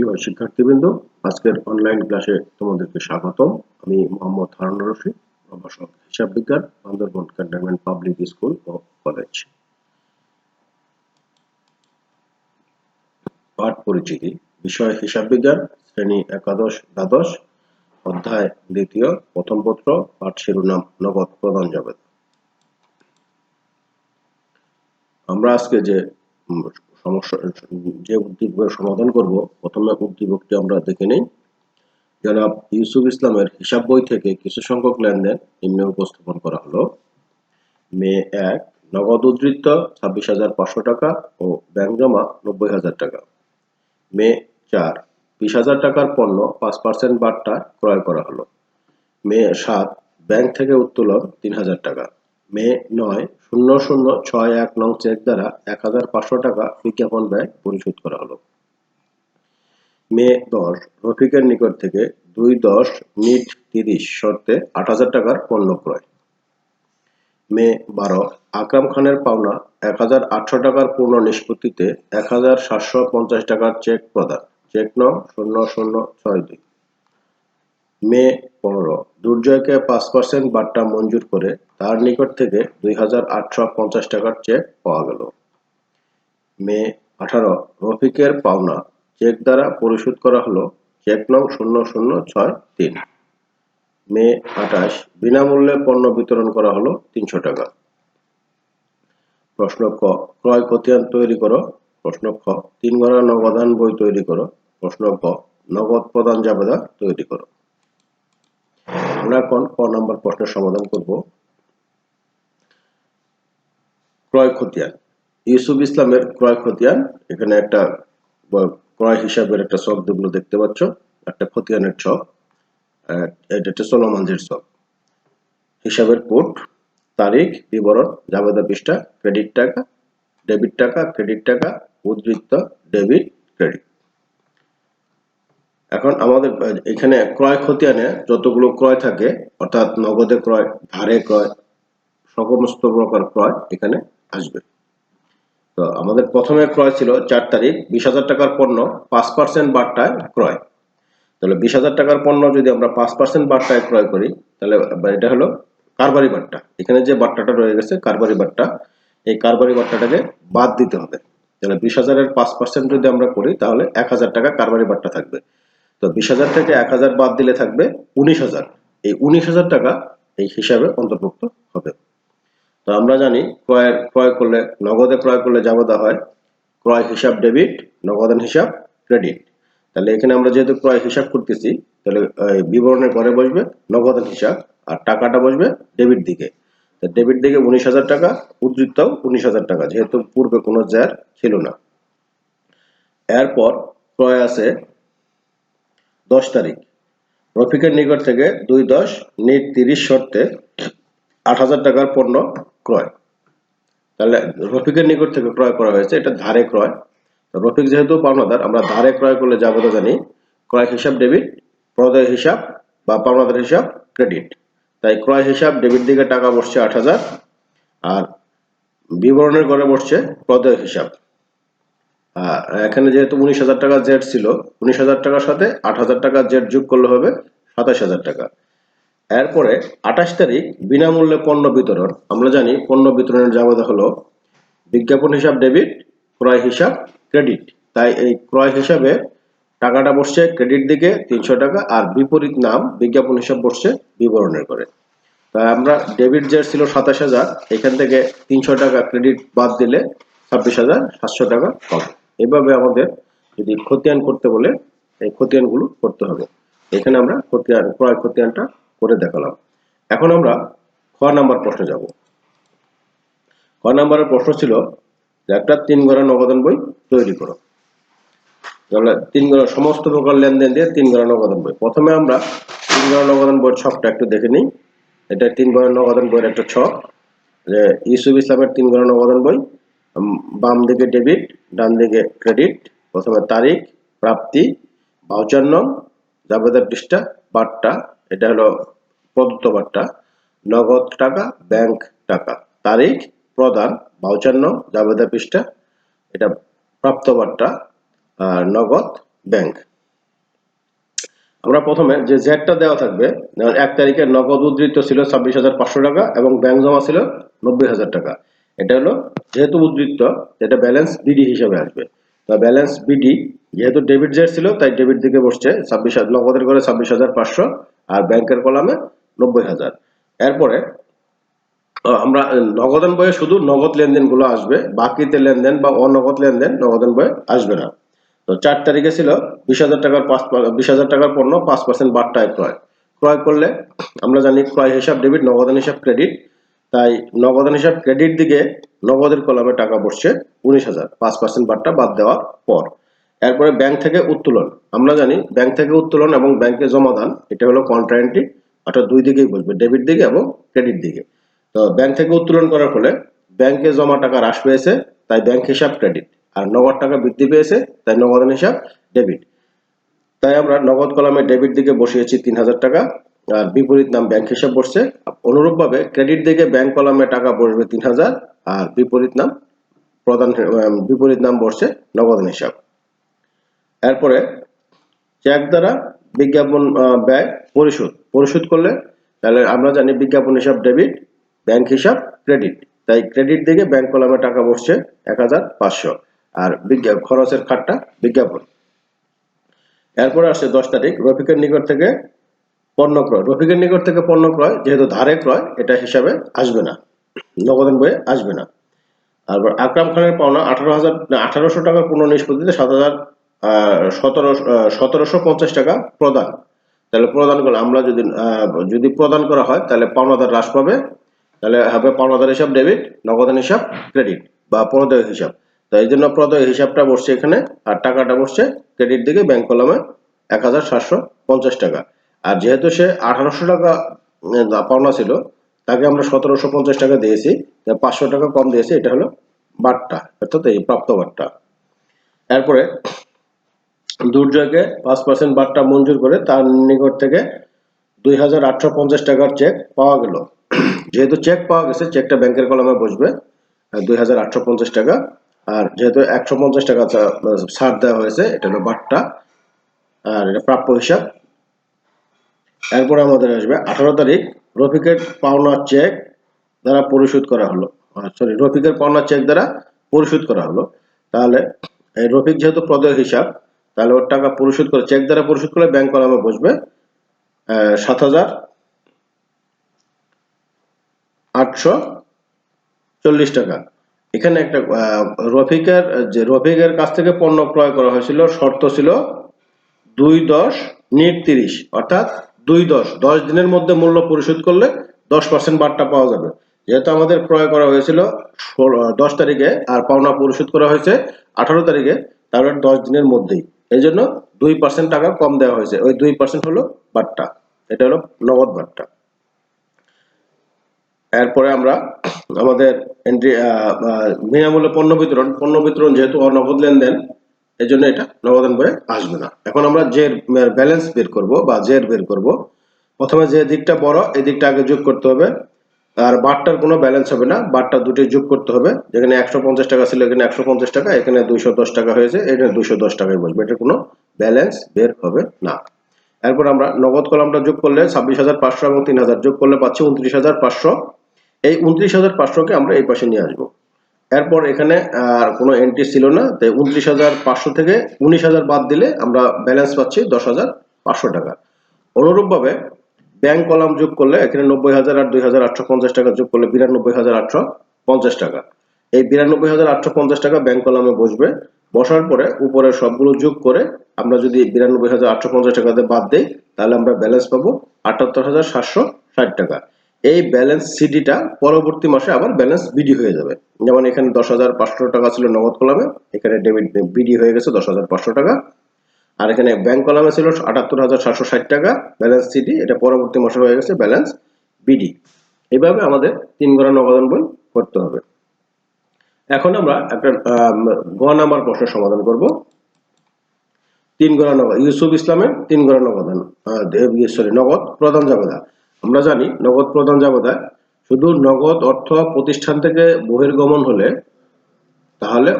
প্রিয় শিক্ষার্থীবৃন্দ, আজকের অনলাইন ক্লাসে তোমাদেরকে স্বাগতম। আমি মোহাম্মদ হারুন রশিদ, প্রভাষক হিসাব বিজ্ঞান বান্দরবন ক্যান্টনমেন্ট পাবলিক স্কুল ও কলেজ পাঠ পরিচিতি, বিষয় হিসাব বিজ্ঞান শ্রেণি একাদশ, দ্বাদশ, অধ্যায় দ্বিতীয়, প্রথম পত্র, পাঠ শিরোনাম, নগদ প্রদান যাবে আমরা আজকে যে সমস্যা, যে উদ্দীপকের সমাধান করব, প্রথমে উদ্দীপকটি আমরা দেখে নেই। জনাব ইউসুফ ইসলামের হিসাব বই থেকে কিছু সংখ্যক লেনদেন নিম্নে উপস্থাপন করা হলো। মে এক, নগদ উদ্ধৃত ছাব্বিশ হাজার পাঁচশো টাকা ও ব্যাংক জমা নব্বই হাজার টাকা। মে চার, বিশ হাজার টাকার পণ্য পাঁচ পার্সেন্ট বার্তা ক্রয় করা হলো। মে সাত, ব্যাংক থেকে উত্তোলন তিন হাজার টাকা। মে নয় শূন্য শূন্য ছয় এক নং চেক দ্বারা এক হাজার পাঁচশো টাকা বিজ্ঞাপন ব্যয় পরিশোধ করা হলো। মে দশ, রফিকের নিকট থেকে দুই দশ নিট তিরিশ শর্তে আট হাজার টাকার পণ্য ক্রয়। মে বারো, আকরাম খানের পাওনা এক হাজার আটশো টাকার পূর্ণ নিষ্পত্তিতে এক হাজার সাতশো পঞ্চাশ টাকার চেক প্রদান। চেক নং শূন্য শূন্য ছয় দুই। মে পনেরো। দুর্জয়কে পাঁচ পার্সেন্ট বার্তা মঞ্জুর করে তার নিকট থেকে দুই হাজার আটশো পঞ্চাশ টাকার চেক পাওয়া গেল। মে আঠারো, রফিকের পাওনা চেক দ্বারা পরিশোধ করা হলো। চেক নং শূন্য শূন্য ছয় তিন। মে আঠাশ, বিনামূল্যে পণ্য বিতরণ করা হলো তিনশো টাকা। প্রশ্ন ক, ক্রয় খতিয়ান তৈরি করো। প্রশ্ন খ, তিন গড়া নগদান বই তৈরি করো। প্রশ্ন ক নগদ প্রদান জাবেদা তৈরি করো। আমরা এখন ক নম্বর প্রশ্নের সমাধান করব? ক্রয় খতিয়ান। ইউসুফ ইসলামের ক্রয় খতিয়ান, এখানে একটা ক্রয় হিসাবের একটা শব্দগুলো দেখতে পাচ্ছ, একটা খতিয়ানের ছক এটা একটা সোলোমানজির ছক। হিসাবের কোড, তারিখ, বিবরণ, জাবেদা পৃষ্ঠা, ক্রেডিট টাকা, ডেবিট টাকা, ক্রেডিট টাকা উদ্বৃত্ত ডেবিট ক্রেডিট। এখন আমাদের এখানে ক্রয় খতিয়ানে যতগুলো ক্রয় থাকে, অর্থাৎ নগদে ক্রয়, ধারে ক্রয়, সমস্ত প্রকার ক্রয় এখানে আসবে। তো আমাদের প্রথমে ক্রয় ছিল চার তারিখ, বিশ হাজার টাকার পণ্য পাঁচ পার্সেন্ট বার্তায় ক্রয়। তাহলে বিশ হাজার টাকার পণ্য যদি আমরা পাঁচ পার্সেন্ট বার্তায় ক্রয় করি, তাহলে এটা হলো কারবারি বার্তা। এখানে যে বার্তাটা রয়ে গেছে, কারবারি বার্তা, এই কারবারি বার্তাটাকে বাদ দিতে হবে। তাহলে বিশ হাজারের পাঁচ পার্সেন্ট যদি আমরা করি, তাহলে এক হাজার টাকা কারবারি বার্তা থাকবে। তো বিশ হাজার থেকে এক হাজার বাদ দিলে থাকবে উনিশ হাজার। এই উনিশ হাজার টাকা এই হিসাবে অন্তর্ভুক্ত হবে। তো আমরা জানি ক্রয়ের ক্রয় করলে, নগদে ক্রয় করলে জাবেদা হয়, ক্রয় হিসাব ডেবিট, নগদান হিসাব ক্রেডিট। তাহলে এখানে আমরা যেহেতু ক্রয় হিসাব করতেছি, তাহলে বিবরণের ঘরে বসবে নগদান হিসাব আর টাকাটা বসবে ডেবিট দিকে। ডেবিট দিকে উনিশ হাজার টাকা, উদ্ধৃতও উনিশ হাজার টাকা, যেহেতু পূর্বে কোনো জ্যার ছিল না। এরপর ক্রয় আছে দশ তারিখ। রফিকের নিকট থেকে দুই দশ নিট তিরিশ শর্তে আট হাজার টাকার পণ্য ক্রয়। তাহলে রফিকের নিকট থেকে ক্রয় করা হয়েছে, এটা ধারে ক্রয়। রফিক যেহেতু পাওনাদার, আমরা ধারে ক্রয় করলে যাব জানি, ক্রয় হিসাব, ডেবিট, প্রদয় হিসাব বা পাওনাদার হিসাব, ক্রেডিট। তাই ক্রয় হিসাব, ডেবিট দিকে টাকা বসছে আট হাজার আর বিবরণের করে বসছে প্রদয় হিসাব। এখানে যেহেতু উনিশ হাজার টাকা জেড ছিল, উনিশ হাজার টাকার সাথে আট হাজার টাকা জেড যোগ করলে হবে সাতাশ হাজার টাকা। এরপরে আঠাশ তারিখ বিনামূল্যে পণ্য বিতরণ। আমরা জানি পণ্য বিতরণের জাবেদা হলো বিজ্ঞাপন হিসাব, ডেবিট, ক্রয় হিসাব, ক্রেডিট। তাই এই ক্রয় হিসাবে টাকাটা বসছে ক্রেডিট দিকে তিনশো টাকা আর বিপরীত নাম বিজ্ঞাপন হিসাব বসছে বিবরণের করে। তাই আমরা ডেবিট যে ছিল সাতাশ হাজার, এখান থেকে তিনশো টাকা ক্রেডিট বাদ দিলে ছাব্বিশ হাজার সাতশো টাকা পাবো এভাবে আমাদের যদি খতিয়ান করতে বলে, এই খতিয়ানগুলো করতে হবে। এখানে আমরা খতিয়ান, ক্রয় খতিয়ানটা করে দেখালাম। এখন আমরা খ নাম্বার প্রশ্নে যাব। খ নাম্বারের প্রশ্ন ছিল যে একটা তিন গড়া নগদান বই তৈরি করো। তাহলে তিন গড়া সমস্ত প্রকার লেনদেন দিয়ে তিন গড়া নগদন বই। প্রথমে আমরা তিন গড়া নগদন বইয়ের ছকটা একটু দেখে নিই। এটা তিন গড়া নগদন বইয়ের একটা ছক। যে ইউসুফ ইসলামের তিন গড়া নগদন বই। বাম দিকে ডেবিট ডান দিকে ক্রেডিট প্রথমে তারিখ, প্রাপ্তি ভাউচার নং জাবেদার পৃষ্ঠা, বার্তা, এটা হলো প্রদত্ত বার্তা, নগদ টাকা ব্যাংক টাকা, তারিখ, প্রদান ভাউচার নং জাবেদা পৃষ্ঠা, এটা প্রাপ্ত বার্তা, আর নগদ ব্যাংক আমরা প্রথমে যে জেডটা দেওয়া থাকবে যেমন এক তারিখে নগদ উদ্ধৃত ছিল ছাব্বিশ হাজার পাঁচশো টাকা এবং ব্যাংক জমা ছিল নব্বই হাজার টাকা। এটা হলো যেহেতু উদ্ধৃত এটা ব্যালেন্স বিডি হিসাবে আসবে। তো ব্যালেন্স বিডি যেহেতু ডেবিট জেড ছিল, তাই ডেবিট দিকে বসছে ছাব্বিশ নগদের করে ছাব্বিশ হাজার পাঁচশো আর ব্যাংকের কলামে নব্বই হাজার। এরপরে আমরা নগদান বইয়ে শুধু নগদ লেনদেনগুলো আসবে, বাকিতে লেনদেন বা অনগদ লেনদেন নগদান বইয়ে আসবে না। তো চার তারিখে ছিল, বিশ হাজার টাকার পাঁচ বিশ হাজার টাকার পণ্য পাঁচ পার্সেন্ট বাট্টায় ক্রয় ক্রয় করলে, আমরা জানি ক্রয় হিসাব ডেবিট নগদান হিসাব ক্রেডিট তাই নগদান হিসাব ক্রেডিট দিকে নগদের কলামে টাকা বসছে উনিশ হাজার। পাঁচ পার্সেন্ট বাট্টা বাদ দেওয়ার পর। এরপরে ব্যাংক থেকে উত্তোলন। আমরা জানি ব্যাংক থেকে উত্তোলন এবং ব্যাংকে জমা দান, এটা হলো কন্ট্রায়েন্টি অর্থাৎ দুই দিকেই বসবে ডেবিট দিকে এবং ক্রেডিট দিকে। তো ব্যাংক থেকে উত্তোলন করার ফলে ব্যাংকে জমা টাকা হ্রাস পেয়েছে, তাই ব্যাংক হিসাব ক্রেডিট আর নগদ টাকা বৃদ্ধি পেয়েছে, তাই নগদান হিসাব ডেবিট তাই আমরা নগদ কলামে ডেবিট দিকে বসিয়েছি তিন হাজার টাকা। বিপরীত নাম ব্যাংক হিসাব বসছে অনুরূপভাবে ক্রেডিট দিকে ব্যাংক কলামে টাকা বসবে তিন হাজার, আর বিপরীত নাম প্রধান বিপরীত নাম বসছে নগদান হিসাব এরপরে চেক দ্বারা বিজ্ঞাপন ব্যয়, পরিশোধ। পরিশোধ করলে তাহলে আমরা জানি বিজ্ঞাপন হিসাব ডেবিট ব্যাংক হিসাব ক্রেডিট তাই ক্রেডিট দিকে ব্যাংক কলামে টাকা বসছে এক হাজার পাঁচশো, আর খরচের খাটটা বিজ্ঞাপন। এরপরে আসছে দশ তারিখ। রফিকের নিকট থেকে পণ্য ক্রয় রফিকের নিকট থেকে পণ্য ক্রয় যেহেতু ধারে ক্রয়, এটা হিসাবে আসবে না নগদন বইয়ে আসবে না। তারপর আকরাম খানের পাওনা আঠারো হাজার আঠারোশো টাকা পুনঃ নিষ্পত্তিতে সাত হাজার সতেরো সতেরোশো পঞ্চাশ টাকা প্রদান। তাহলে প্রদান করলে আমরা যদি যদি প্রদান করা হয়, তাহলে পাওনাদার হ্রাস পাবে। তাহলে হবে পাওনাদার হিসাব ডেবিট নগদান হিসাব ক্রেডিট বা প্রদেয় হিসাব। তো এই জন্য প্রদেয় হিসাবটা বসছে এখানে, আর টাকাটা বসছে ক্রেডিট দিকে ব্যাংক কলমে এক হাজার সাতশো পঞ্চাশ টাকা। আর যেহেতু সে আঠারোশো টাকা পাওনা ছিল, তাকে আমরা সতেরোশো পঞ্চাশ টাকা দিয়েছি পাঁচশো টাকা কম দিয়েছি, এটা হলো বাট্টা অর্থাৎ এই প্রাপ্ত বাট্টা এরপরে দুর্জয়কে পাঁচ পার্সেন্ট বাট্টা মঞ্জুর করে তার নিকট থেকে দুই হাজার আটশো পঞ্চাশ টাকার চেক পাওয়া গেল। যেহেতু চেক পাওয়া গেছে, চেকটা ব্যাংকের কলমে বসবে দুই হাজার আটশো পঞ্চাশ টাকা, আর যেহেতু একশো পঞ্চাশ টাকা ছাড় দেওয়া হয়েছে, এটা হলো বাট্টা আর এটা প্রাপ্য হিসাব। এরপরে আমাদের আসবে আঠারো তারিখ রফিকের পাওনা চেক দ্বারা পরিশোধ করা হলো। সরি রফিকের পাওনা চেক দ্বারা পরিশোধ করা হলো। তাহলে এই রফিক যেহেতু প্রদেয় হিসাব, তাহলে ওর টাকা পরিশোধ করে চেক দ্বারা পরিশোধ করলে ব্যাংক কলামে বসবে সাত হাজার আটশো চল্লিশ টাকা। এখানে একটা রফিকের, যে রফিকের কাছ থেকে পণ্য ক্রয় করা হয়েছিল, শর্ত ছিল দুই দশ নিট তিরিশ, অর্থাৎ দুই দশ দশ দিনের মধ্যে মূল্য পরিশোধ করলে দশ পার্সেন্ট বার্তা পাওয়া যাবে। যেহেতু আমাদের ক্রয় করা হয়েছিল দশ তারিখে আর পাওনা পরিশোধ করা হয়েছে আঠারো তারিখে তাহলে দশ দিনের মধ্যেই। এই জন্য দুই পার্সেন্ট টাকা কম দেওয়া হয়েছে। ওই দুই পার্সেন্ট হলো বাট্টা এটা হলো নগদ বাট্টা এরপরে আমরা আমাদের এন্ট্রি বিনামূল্যে পণ্য বিতরণ। পণ্য বিতরণ যেহেতু অনগদ লেনদেন এই জন্য এটা নগদান বইয়ে আসবে না। এখন আমরা যে ব্যালেন্স বের করব বা জের বের করব, প্রথমে যে দিকটা বড়, এই দিকটা আগে যোগ করতে হবে। আর বারটার কোনো ব্যালেন্স হবে না, বারটা দুটো যোগ করতে হবে। যেখানে একশো পঞ্চাশ টাকা ছিল, এখানে একশো পঞ্চাশ টাকা, এখানে দুইশো দশ টাকা হয়েছে এখানে দুইশো দশ টাকাই বসবে। এটা কোনো ব্যালেন্স বের হবে না। এরপর আমরা নগদ কলামটা যোগ করলে ছাব্বিশ হাজার পাঁচশো এবং তিন হাজার যোগ করলে পাচ্ছি উনত্রিশ হাজার পাঁচশো। এই উনত্রিশ হাজার পাঁচশোকে আমরা এই পাশে নিয়ে আসব। এরপর এখানে আর কোনো এন্ট্রি ছিল না। তাই উনত্রিশ হাজার পাঁচশো থেকে উনিশ হাজার বাদ দিলে আমরা ব্যালেন্স পাচ্ছি দশ হাজার পাঁচশো টাকা। অনুরূপভাবে ব্যাংক কলাম যোগ করলে এখানে নব্বই হাজার আর দুই হাজার আটশো পঞ্চাশ টাকা যোগ করলে বিরানব্বই হাজার আটশো পঞ্চাশ টাকা। এই বিরানব্বই হাজার আটশো পঞ্চাশ টাকা ব্যাংক কলামে বসবে। বসার পরে উপরে সবগুলো যোগ করে আমরা যদি বিরানব্বই হাজার আটশো পঞ্চাশ টাকাতে বাদ দিই, তাহলে আমরা ব্যালেন্স পাবো আটাত্তর হাজার সাতশো ষাট টাকা। এই ব্যালেন্স সিডিটা পরবর্তী মাসে আবার ব্যালেন্স বিডি হয়ে যাবে। যেমন এখানে দশ হাজার পাঁচশো টাকা ছিল নগদ কলামে, এখানে ডেবিট বিডি হয়ে গেছে দশ হাজার পাঁচশো টাকা। আর এখানে ব্যাংক কলামে ছিল আটাত্তর হাজার সাতশো ষাট টাকা ব্যালেন্স সিডি এটা পরবর্তী মাসে হয়ে গেছে ব্যালেন্স বিডি এইভাবে আমাদের তিন গড়া নগদান বই করতে হবে। এখন আমরা একটা গ নাম্বার প্রশ্ন সমাধান করব। তিন গড়া নগদ, ইউসুফ ইসলামের তিন গড়া নগদান সরি নগদ প্রধান জাবেদা। আমরা জানি নগদ প্রদান যাবতায়। শুধু নগদ অর্থ প্রতিষ্ঠান থেকে বহির্গমন হলে তাহলে